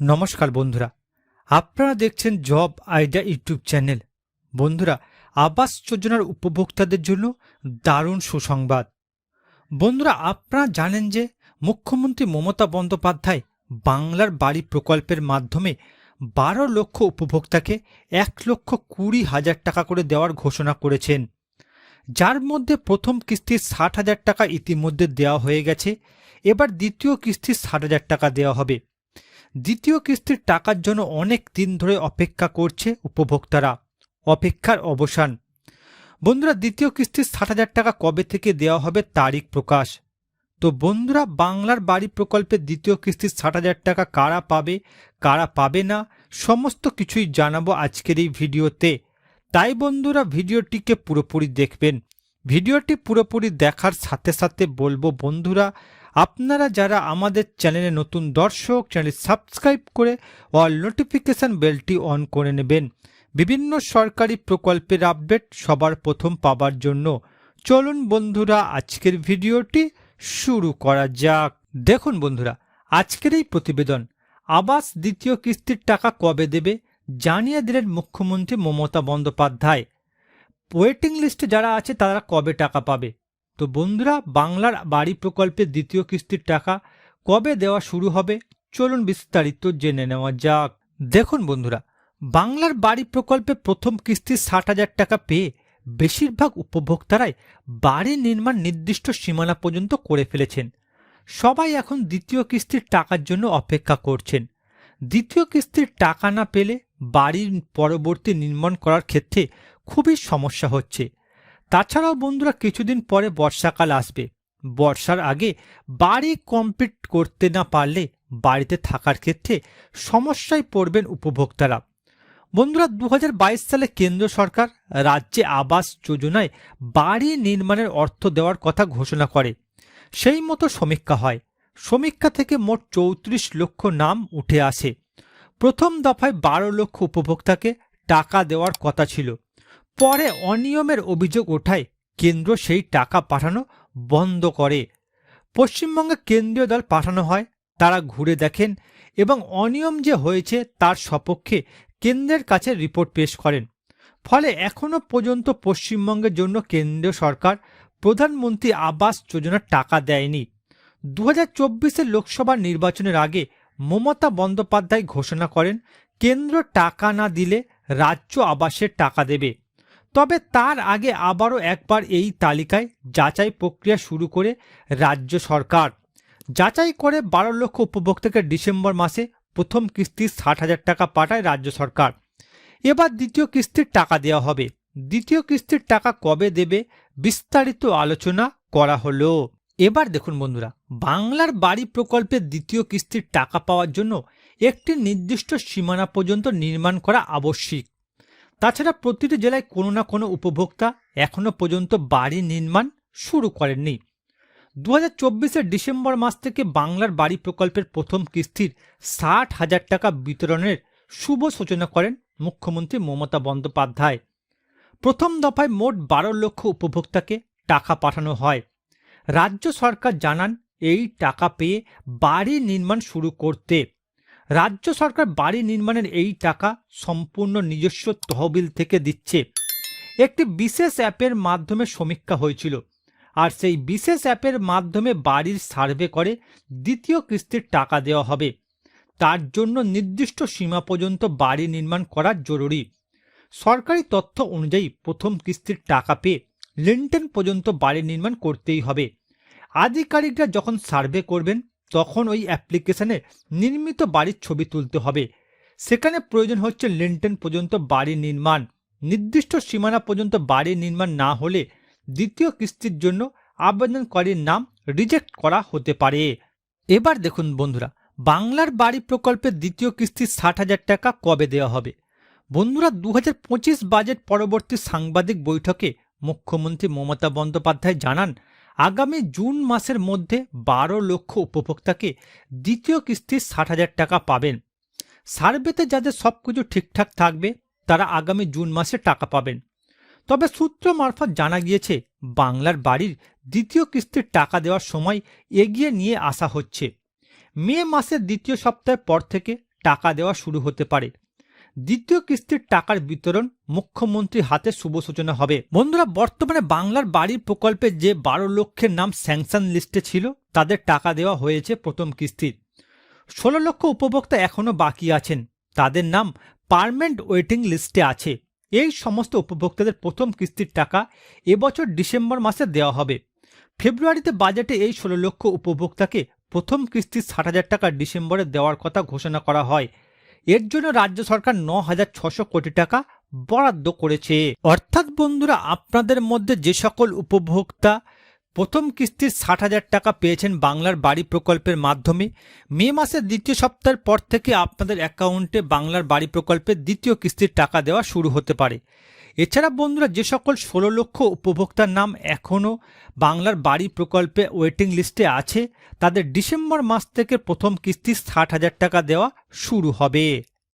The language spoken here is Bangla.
নমস্কার বন্ধুরা। আপনারা দেখছেন জব আইডিয়া ইউটিউব চ্যানেল। বন্ধুরা, আবাস যোজনার উপভোক্তাদের জন্য দারুণ সুসংবাদ। বন্ধুরা, আপনারা জানেন যে মুখ্যমন্ত্রী মমতা বন্দ্যোপাধ্যায় বাংলার বাড়ি প্রকল্পের মাধ্যমে বারো লক্ষ উপভোক্তাকে এক লক্ষ কুড়ি হাজার টাকা করে দেওয়ার ঘোষণা করেছেন। যার মধ্যে প্রথম কিস্তির ষাট হাজার টাকা ইতিমধ্যে দেওয়া হয়ে গেছে। এবার দ্বিতীয় কিস্তির ষাট হাজার টাকা দেওয়া হবে। দ্বিতীয় কিস্তির টাকার জন্য অনেক দিন ধরে অপেক্ষা করছে উপভোক্তারা। অপেক্ষার অবসান। বন্ধুরা, দ্বিতীয় কিস্তির ষাট হাজার টাকা কবে থেকে দেওয়া হবে তারিখ প্রকাশ। তো বন্ধুরা, বাংলার বাড়ি প্রকল্পের দ্বিতীয় কিস্তির ষাট হাজার টাকা কারা পাবে কারা পাবে না, সমস্ত কিছুই জানাব আজকের এই ভিডিওতে। তাই বন্ধুরা, ভিডিওটিকে পুরোপুরি দেখবেন। ভিডিওটি পুরোপুরি দেখার সাথে সাথে বলব বন্ধুরা আপনারা যারা আমাদের চ্যানেলে নতুন দর্শক চ্যানেল সাবস্ক্রাইব করে অল নোটিফিকেশন বেলটি অন করে নেবেন। বিভিন্ন সরকারি প্রকল্পের আপডেট সবার প্রথম পাবার জন্য। চলুন বন্ধুরা, আজকের ভিডিওটি শুরু করা যাক। দেখুন বন্ধুরা, আজকের এই প্রতিবেদন, আবাস দ্বিতীয় কিস্তির টাকা কবে দেবে জানিয়ে দিলেন মুখ্যমন্ত্রী মমতা বন্দ্যোপাধ্যায়। ওয়েটিং লিস্টে যারা আছে তারা কবে টাকা পাবে? তো বন্ধুরা, বাংলার বাড়ি প্রকল্পের দ্বিতীয় কিস্তির টাকা কবে দেওয়া শুরু হবে? চলুন বিস্তারিত জেনে নেওয়া যাক। দেখুন বন্ধুরা, বাংলার বাড়ি প্রকল্পে প্রথম কিস্তির ষাট হাজার টাকা পেয়ে বেশিরভাগ উপভোক্তারাই বাড়ি নির্মাণ নির্দিষ্ট সীমানা পর্যন্ত করে ফেলেছেন। সবাই এখন দ্বিতীয় কিস্তির টাকার জন্য অপেক্ষা করছেন। দ্বিতীয় কিস্তির টাকা না পেলে বাড়ির পরবর্তী নির্মাণ করার ক্ষেত্রে খুবই সমস্যা হচ্ছে। তাছাড়াও বন্ধুরা কিছুদিন পরে বর্ষাকাল আসবে। বর্ষার আগে বাড়ি কমপ্লিট করতে না পারলে বাড়িতে থাকার ক্ষেত্রে সমস্যায় পড়বেন উপভোক্তারা। বন্ধুরা দু হাজার বাইশ সালে কেন্দ্র সরকার রাজ্যে আবাস যোজনায় বাড়ি নির্মাণের অর্থ দেওয়ার কথা ঘোষণা করে। সেই মতো সমীক্ষা হয়। সমীক্ষা থেকে মোট চৌত্রিশ লক্ষ নাম উঠে আসে। প্রথম দফায় বারো লক্ষ উপভোক্তাকে টাকা দেওয়ার কথা ছিল। পরে অনিয়মের অভিযোগ ওঠায় কেন্দ্র সেই টাকা পাঠানো বন্ধ করে। পশ্চিমবঙ্গে কেন্দ্রীয় দল পাঠানো হয়, তারা ঘুরে দেখেন এবং অনিয়ম যে হয়েছে তার সপক্ষে কেন্দ্রের কাছে রিপোর্ট পেশ করেন। ফলে এখনও পর্যন্ত পশ্চিমবঙ্গের জন্য কেন্দ্রীয় সরকার প্রধানমন্ত্রী আবাস যোজনার টাকা দেয়নি। দু হাজার লোকসভা নির্বাচনের আগে মমতা বন্দ্যোপাধ্যায় ঘোষণা করেন, কেন্দ্র টাকা না দিলে রাজ্য আবাসের টাকা দেবে। তবে তার আগে আবারও একবার এই তালিকায় যাচাই প্রক্রিয়া শুরু করে রাজ্য সরকার। যাচাই করে বারো লক্ষ উপভোক্তাকে ডিসেম্বর মাসে প্রথম কিস্তির ষাট হাজার টাকা পাঠায় রাজ্য সরকার। এবার দ্বিতীয় কিস্তির টাকা দেওয়া হবে। দ্বিতীয় কিস্তির টাকা কবে দেবে বিস্তারিত আলোচনা করা হলো। এবার দেখুন বন্ধুরা, বাংলার বাড়ি প্রকল্পের দ্বিতীয় কিস্তির টাকা পাওয়ার জন্য একটি নির্দিষ্ট সীমানা পর্যন্ত নির্মাণ করা আবশ্যিক। তাছাড়া প্রতিটি জেলায় কোনো না কোনো উপভোক্তা এখনও পর্যন্ত বাড়ি নির্মাণ শুরু করেননি। দু হাজার ডিসেম্বর মাস থেকে বাংলার বাড়ি প্রকল্পের প্রথম কিস্তির ষাট হাজার টাকা বিতরণের শুভ সূচনা করেন মুখ্যমন্ত্রী মমতা বন্দ্যোপাধ্যায়। প্রথম দফায় মোট বারো লক্ষ উপভোক্তাকে টাকা পাঠানো হয়। রাজ্য সরকার জানান এই টাকা পেয়ে বাড়ি নির্মাণ শুরু করতে রাজ্য সরকার বাড়ি নির্মাণের এই টাকা সম্পূর্ণ নিজস্ব তহবিল থেকে দিচ্ছে। একটি বিশেষ অ্যাপের মাধ্যমে সমীক্ষা হয়েছিল। আর সেই বিশেষ অ্যাপের মাধ্যমে বাড়ির সার্ভে করে দ্বিতীয় কিস্তির টাকা দেওয়া হবে। তার জন্য নির্দিষ্ট সীমা পর্যন্ত বাড়ি নির্মাণ করা জরুরি। সরকারি তথ্য অনুযায়ী প্রথম কিস্তির টাকা পেয়ে লিন্টেন পর্যন্ত বাড়ি নির্মাণ করতেই হবে। আধিকারিকরা যখন সার্ভে করবেন তখন ওই অ্যাপ্লিকেশনে নির্মিত বাড়ির ছবি তুলতে হবে। সেখানে প্রয়োজন হচ্ছে লিন্টেন পর্যন্ত বাড়ি নির্মাণ। নির্দিষ্ট সীমানা পর্যন্ত বাড়ি নির্মাণ না হলে দ্বিতীয় কিস্তির জন্য আবেদনকারীর নাম রিজেক্ট করা হতে পারে। এবার দেখুন বন্ধুরা, বাংলার বাড়ি প্রকল্পের দ্বিতীয় কিস্তির ষাট হাজার টাকা কবে দেওয়া হবে? বন্ধুরা দু হাজার পঁচিশ বাজেট পরবর্তী সাংবাদিক বৈঠকে মুখ্যমন্ত্রী মমতা বন্দ্যোপাধ্যায় জানান আগামী জুন মাসের মধ্যে বারো লক্ষ উপভোক্তাকে দ্বিতীয় কিস্তির ষাট হাজার টাকা পাবেন। সার্ভেতে যাদের সব কিছু ঠিকঠাক থাকবে, তারা আগামী জুন মাসে টাকা পাবেন। তবে সূত্র মারফত জানা গিয়েছে, বাংলার বাড়ির দ্বিতীয় কিস্তির টাকা দেওয়ার সময় এগিয়ে নিয়ে আসা হচ্ছে। মে মাসের দ্বিতীয় সপ্তাহের পর থেকে টাকা দেওয়া শুরু হতে পারে। দ্বিতীয় কিস্তির টাকার বিতরণ মুখ্যমন্ত্রীর হাতে শুভ সূচনা হবে। বন্ধুরা, বর্তমানে বাংলার বাড়ির প্রকল্পে যে বারো লক্ষের নাম স্যাংশন লিস্টে ছিল, তাদের টাকা দেওয়া হয়েছে প্রথম কিস্তির। ষোলো লক্ষ উপভোক্তা এখনও বাকি আছেন। তাদের নাম পারমানেন্ট ওয়েটিং লিস্টে আছে। এই সমস্ত উপভোক্তাদের প্রথম কিস্তির টাকা এবছর ডিসেম্বর মাসে দেওয়া হবে। ফেব্রুয়ারিতে বাজেটে এই ষোলো লক্ষ উপভোক্তাকে প্রথম কিস্তির ষাট হাজার টাকা ডিসেম্বরে দেওয়ার কথা ঘোষণা করা হয়। এর জন্য রাজ্য সরকার ন হাজার ছশো কোটি টাকা বরাদ্দ করেছে। অর্থাৎ বন্ধুরা, আপনাদের মধ্যে যে সকল উপভোক্তা প্রথম কিস্তির ষাট হাজার টাকা পেয়েছেন বাংলার বাড়ি প্রকল্পের মাধ্যমে, মে মাসের দ্বিতীয় সপ্তাহের পর থেকে আপনাদের অ্যাকাউন্টে বাংলার বাড়ি প্রকল্পের দ্বিতীয় কিস্তির টাকা দেওয়া শুরু হতে পারে। এছাড়া বন্ধুরা, যে সকল ষোলো লক্ষ উপভোক্তার নাম এখনও বাংলার বাড়ি প্রকল্পে ওয়েটিং লিস্টে আছে, তাদের ডিসেম্বর মাস থেকে প্রথম কিস্তি ষাট হাজার টাকা দেওয়া শুরু হবে।